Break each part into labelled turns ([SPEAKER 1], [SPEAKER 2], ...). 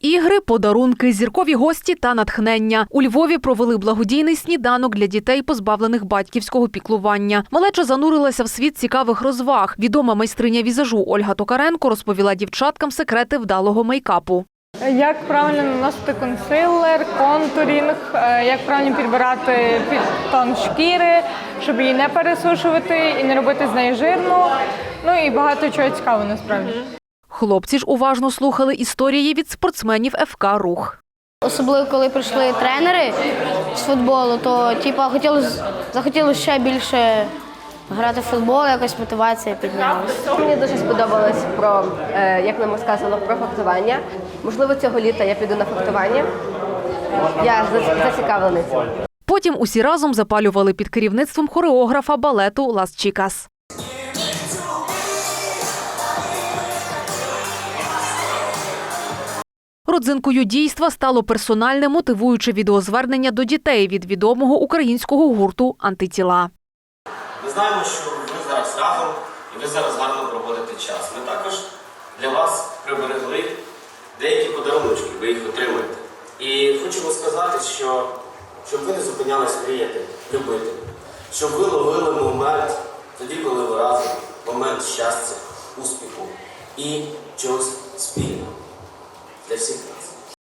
[SPEAKER 1] Ігри, подарунки, зіркові гості та натхнення. У Львові провели благодійний сніданок для дітей, позбавлених батьківського піклування. Малеча занурилася в світ цікавих розваг. Відома майстриня візажу Ольга Токаренко розповіла дівчаткам секрети вдалого мейкапу.
[SPEAKER 2] Як правильно наносити консилер, контурінг, е, як правильно підбирати під тон шкіри, щоб її не пересушувати і не робити з неї жирну. Ну і багато чого цікавого насправді.
[SPEAKER 1] Хлопці ж уважно слухали історії від спортсменів ФК Рух.
[SPEAKER 3] Особливо коли прийшли тренери з футболу, то типа хотілося захотілося ще більше грати в футбол, якась мотивація піднялася.
[SPEAKER 4] Мені дуже сподобалось про, е, як нам сказано, про фехтування. Можливо, цього літа я піду на фехтування. Я за- зацікавлений цим.
[SPEAKER 1] Потім усі разом запалювали під керівництвом хореографа балету Лас Чікас. Родзинкою дійства стало персональне мотивуюче відеозвернення до дітей від відомого українського гурту Антитіла.
[SPEAKER 5] Ми знаємо, що ви зараз разом і ви зараз гарно проводите час. Ми також для вас приберегли деякі подаруночки, ви їх отримаєте. І хочемо сказати, що щоб ви не зупинялись мріяти, любити, щоб ви ловили момент тоді, коли ви разом, момент щастя, успіху і чогось спільного для всіх.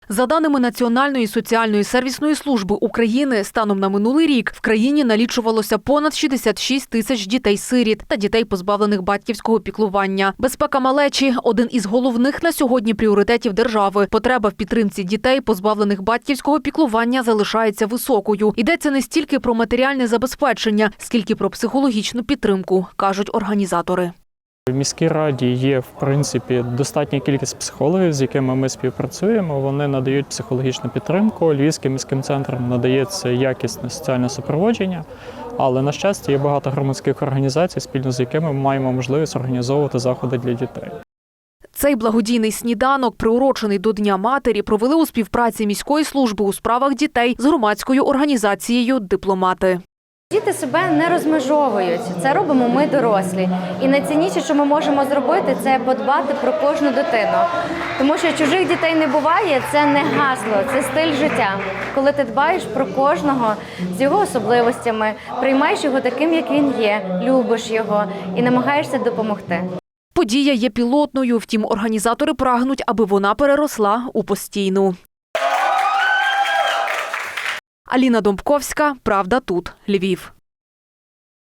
[SPEAKER 1] За даними Національної соціальної сервісної служби України, станом на минулий рік в країні налічувалося понад 66 тисяч дітей-сиріт та дітей, позбавлених батьківського піклування. Безпека малечі один із головних на сьогодні пріоритетів держави. Потреба в підтримці дітей, позбавлених батьківського піклування, залишається високою. Йдеться не стільки про матеріальне забезпечення, скільки про психологічну підтримку, кажуть організатори.
[SPEAKER 6] В міській раді є в принципі достатня кількість психологів, з якими ми співпрацюємо. Вони надають психологічну підтримку. Львівським міським центром надається якісне соціальне супроводження. Але на щастя, є багато громадських організацій, спільно з якими ми маємо можливість організовувати заходи для дітей.
[SPEAKER 1] Цей благодійний сніданок, приурочений до Дня матері, провели у співпраці міської служби у справах дітей з громадською організацією Дипломати.
[SPEAKER 7] Діти себе не розмежовують. Це робимо ми дорослі. І найцінніше, що ми можемо зробити, це подбати про кожну дитину. Тому що чужих дітей не буває, це не гасло, це стиль життя. Коли ти дбаєш про кожного з його особливостями, приймаєш його таким, як він є, любиш його і намагаєшся допомогти.
[SPEAKER 1] Подія є пілотною, втім, організатори прагнуть, аби вона переросла у постійну. Аліна Домбковська, Правда тут, Львів.